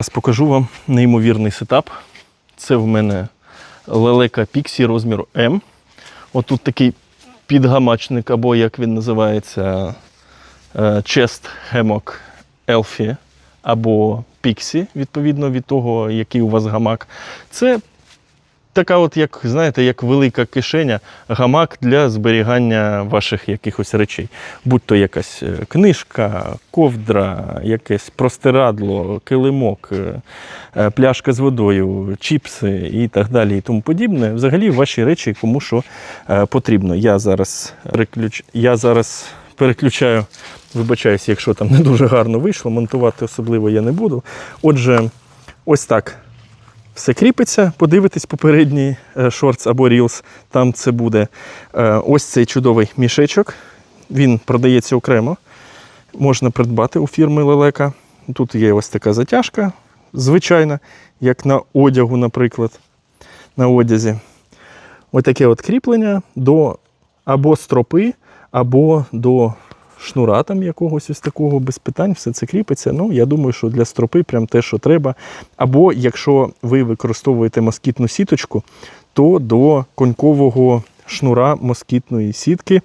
Зараз покажу вам неймовірний сетап. Це в мене лелека Pixie розміру М. Отут такий підгамачник, або як він називається, е, Chest Hammock Elfie, або Pixie, відповідно від того, який у вас гамак. Це така, от, як, знаєте, як велика кишеня, гамак для зберігання ваших якихось речей. Будь то якась е, книжка, ковдра, якесь простирадло, килимок, е, е, пляшка з водою, чіпси і так далі, і тому подібне. Взагалі ваші речі кому що потрібно. Я зараз, переключ... Я зараз переключаю, вибачаюся, якщо там не дуже гарно вийшло, монтувати особливо я не буду. Отже, ось так все кріпиться. Подивитись попередній е, шортс або рілс, там це буде е, ось цей чудовий мішечок. Він продається окремо. Можна придбати у фірми Лелека. Тут є ось така затяжка, звичайна, як на одягу, наприклад, на одязі. Ось таке от кріплення до або стропи, або до шнура там якогось ось такого без питань, все це кріпиться. Ну, я думаю, що для стропи прям те, що треба. Або якщо ви використовуєте москітну сіточку, то до конькового шнура москітної сітки,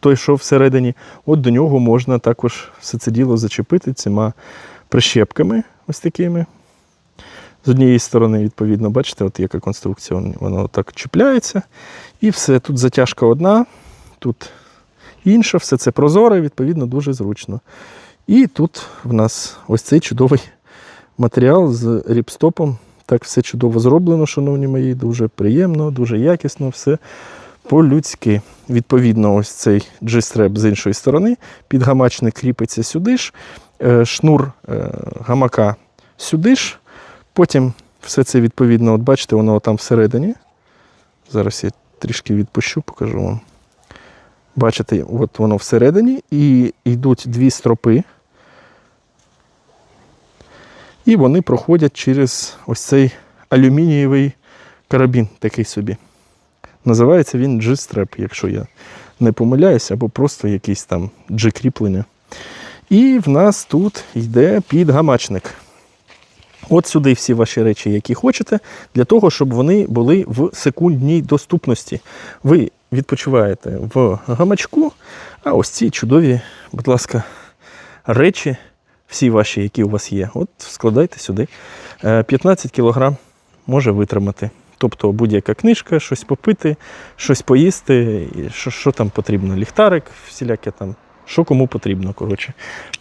той, що всередині, от до нього можна також все це діло зачепити цими прищепками ось такими. З однієї сторони, відповідно, бачите, от яка конструкція, воно так чіпляється. І все. Тут затяжка одна, тут інша, все це прозоре, відповідно, дуже зручно. І тут в нас ось цей чудовий матеріал з ріпстопом. Так все чудово зроблено, шановні мої, дуже приємно, дуже якісно, все по-людськи. Відповідно, ось цей G-стреп з іншої сторони. Підгамачник кріпиться сюди ж, е, шнур е, гамака сюди ж. Потім все це відповідно, от бачите, воно там всередині. Зараз я трішки відпущу, покажу вам. Бачите, от воно всередині, і йдуть дві стропи. І вони проходять через ось цей алюмінієвий карабін, такий собі. Називається він G-strap, якщо я не помиляюсь, або просто якийсь там G-кріплення. І в нас тут йде підгамачник. От сюди всі ваші речі, які хочете, для того, щоб вони були в секундній доступності. Ви відпочиваєте в гамачку, а ось ці чудові, будь ласка, речі, всі ваші, які у вас є, от складайте сюди. Е, 15 кг може витримати. Тобто будь-яка книжка, щось попити, щось поїсти, і що, що там потрібно, ліхтарик, всіляке там, що кому потрібно. коротше.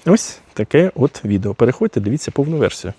Ось таке от відео. Переходьте, дивіться повну версію.